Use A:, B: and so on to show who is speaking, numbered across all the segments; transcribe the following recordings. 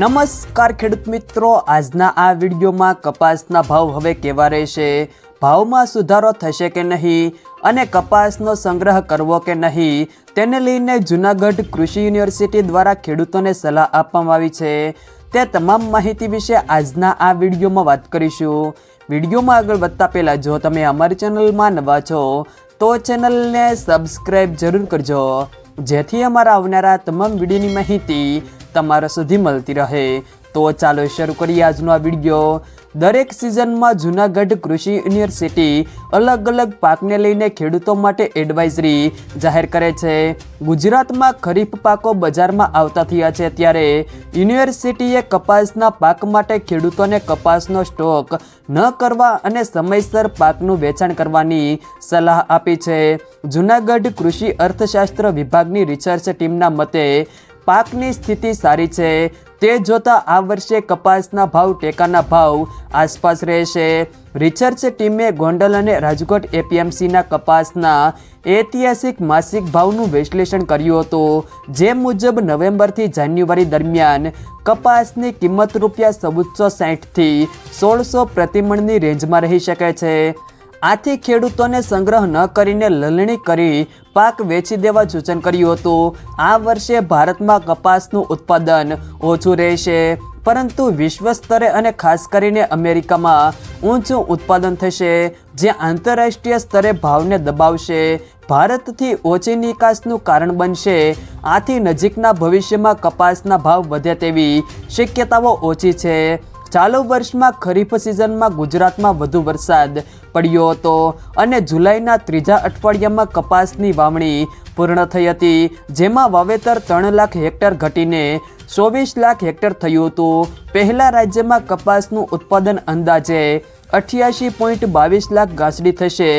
A: નમસ્કાર ખેડૂત મિત્રો, આજના આ વિડીયોમાં કપાસના ભાવ હવે કેવા રહેશે? ભાવમાં સુધારો થશે કે નહીં? અને કપાસનો સંગ્રહ કરવો કે નહીં? તેને લઈને જૂનાગઢ કૃષિ યુનિવર્સિટી દ્વારા ખેડૂતોને સલાહ આપવામાં આવી છે. તે તમામ માહિતી વિશે આજના આ વિડીયોમાં વાત કરીશું. વિડીયોમાં આગળ વધતા પહેલાં, જો તમે અમારી ચેનલમાં નવા છો, તો ચેનલને સબસ્ક્રાઈબ જરૂર કરજો. જેથી અમારા આવનારા તમામ વિડીયોની માહિતી તમારા સુધી મળતી રહે. તો ચાલો શરૂ કરીએ આજનો આ વીડિયો. દરેક સિઝનમાં જૂનાગઢ કૃષિ યુનિવર્સિટી અલગ અલગ પાકને લઈને ખેડૂતો માટે એડવાઇઝરી જાહેર કરે છે. ગુજરાતમાં ખરીફ પાકો બજારમાં આવતા થયા છે ત્યારે યુનિવર્સિટીએ કપાસના પાક માટે ખેડૂતોને કપાસનો સ્ટોક ન કરવા અને સમયસર પાકનું વેચાણ કરવાની સલાહ આપી છે. જૂનાગઢ કૃષિ અર્થશાસ્ત્ર વિભાગની રિસર્ચ ટીમના મતે પાકની સ્થિતિ સારી છે. તે જોતા આ વર્ષે કપાસના ભાવ, ટેકાના ભાવ આસપાસ રહેશે. રિસર્ચ ટીમે ગોંડલ અને રાજકોટ એપીએમસીના કપાસના ઐતિહાસિક માસિક ભાવનું વિશ્લેષણ કર્યું હતું. જે મુજબ, નવેમ્બરથી જાન્યુઆરી દરમિયાન કપાસની કિંમત રૂપિયા ચૌદસો સાહીઠથી સોળસો પ્રતિમણની રેન્જમાં રહી શકે છે. આથી ખેડૂતોને સંગ્રહ ન કરીને લલણી કરી પાક વેચી દેવા સૂચન કર્યું હતું. આ વર્ષે ભારતમાં કપાસનું ઉત્પાદન ઓછું રહેશે. પરંતુ વિશ્વ સ્તરે અને ખાસ કરીને અમેરિકામાં ઊંચું ઉત્પાદન થશે, જે આંતરરાષ્ટ્રીય સ્તરે ભાવને દબાવશે. ભારતથી ઓછી નિકાસનું કારણ બનશે. આથી નજીકના ભવિષ્યમાં કપાસના ભાવ વધે તેવી શક્યતાઓ ઓછી છે. ચાલુ વર્ષમાં ખરીફ સિઝનમાં ગુજરાતમાં વધુ વરસાદ પડ્યો હતો અને જુલાઈના ત્રીજા અઠવાડિયામાં કપાસની વાવણી પૂર્ણ થઈ હતી, જેમાં વાવેતર ત્રણ લાખ હેક્ટર ઘટીને ચોવીસ લાખ હેક્ટર થયું હતું. પહેલાં રાજ્યમાં કપાસનું ઉત્પાદન અંદાજે અઠ્યાસી પોઈન્ટ બાવીસ લાખ ઘાસડી થશે,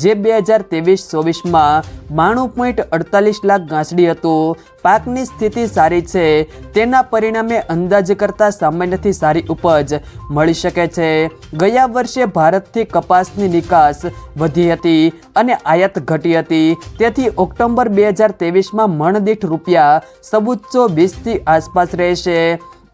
A: જે બે હજાર ત્રેવીસ ચોવીસમાં બાણું પોઈન્ટ અડતાલીસ લાખ ઘાસડી હતું. પાકની સ્થિતિ સારી છે, તેના પરિણામે અંદાજ કરતાં સામાન્યથી સારી ઉપજ મળી શકે છે. ગયા વર્ષે ભારતથી કપાસની નિકાસ વધી હતી અને આયાત ઘટી હતી. તેથી ઓક્ટોબર બે હજાર ત્રેવીસમાં મણદીઠ રૂપિયા સબુચ્ચો વીસથી આસપાસ રહેશે.